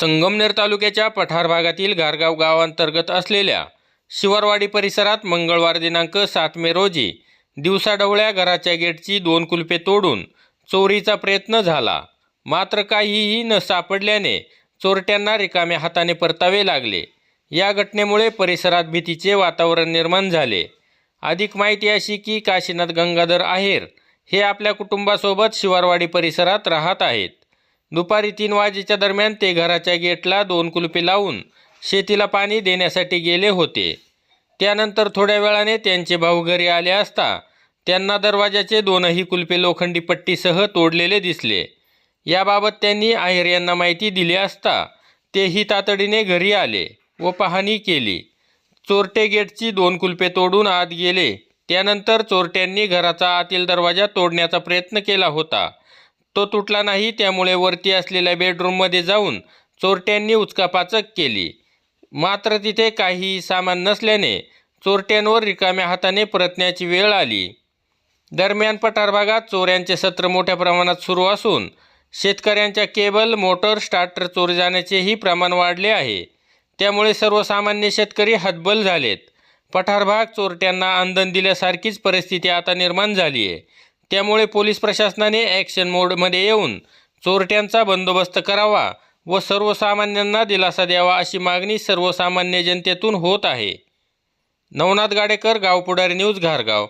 संगमनेर तालुक्याच्या पठार भागातील गारगाव गावांतर्गत असलेल्या शिवारवाडी परिसरात मंगळवार दिनांक सात मे रोजी दिवसाढवळ्या घराच्या गेटची दोन कुलपे तोडून चोरीचा प्रयत्न झाला. मात्र काहीही न सापडल्याने चोरट्यांना रिकाम्या हाताने परतावे लागले. या घटनेमुळे परिसरात भीतीचे वातावरण निर्माण झाले. अधिक माहिती अशी की काशीनाथ गंगाधर आहेर हे आपल्या कुटुंबासोबत शिवारवाडी परिसरात राहत आहेत. दुपारी तीन वाजेच्या दरम्यान ते घराच्या गेटला दोन कुलपे लावून शेतीला पाणी देण्यासाठी गेले होते. त्यानंतर थोड्या वेळाने त्यांचे भाऊ घरी आले असता त्यांना दरवाजाचे दोनही कुलपे लोखंडी पट्टीसह तोडलेले दिसले. याबाबत त्यांनी आहेर यांना माहिती दिली असता तेही तातडीने घरी आले व पाहणी केली. चोरटे गेटची दोन कुलपे तोडून आत गेले. त्यानंतर चोरट्यांनी घराचा आतील दरवाजा तोडण्याचा प्रयत्न केला होता. तो तुटला नाही त्यामुळे वरती असलेल्या बेडरूममध्ये जाऊन चोरट्यांनी उचकापाचक केली. मात्र तिथे काही सामान नसल्याने चोरट्यांवर रिकाम्या हाताने परतण्याची वेळ आली. दरम्यान पठार भागात चोऱ्यांचे सत्र मोठ्या प्रमाणात सुरू असून शेतकऱ्यांच्या केबल मोटर स्टार्टर चोरी जाण्याचेही प्रमाण वाढले आहे. त्यामुळे सर्वसामान्य शेतकरी हतबल झालेत. पठार भाग चोरट्यांना आंदन दिल्यासारखीच परिस्थिती आता निर्माण झाली आहे. त्यामुळे पोलीस प्रशासनाने ॲक्शन मोडमध्ये येऊन चोरट्यांचा बंदोबस्त करावा व सर्वसामान्यांना दिलासा द्यावा अशी मागणी सर्वसामान्य जनतेतून होत आहे. नवनाथ गाडेकर गावपुढारी न्यूज घारगाव.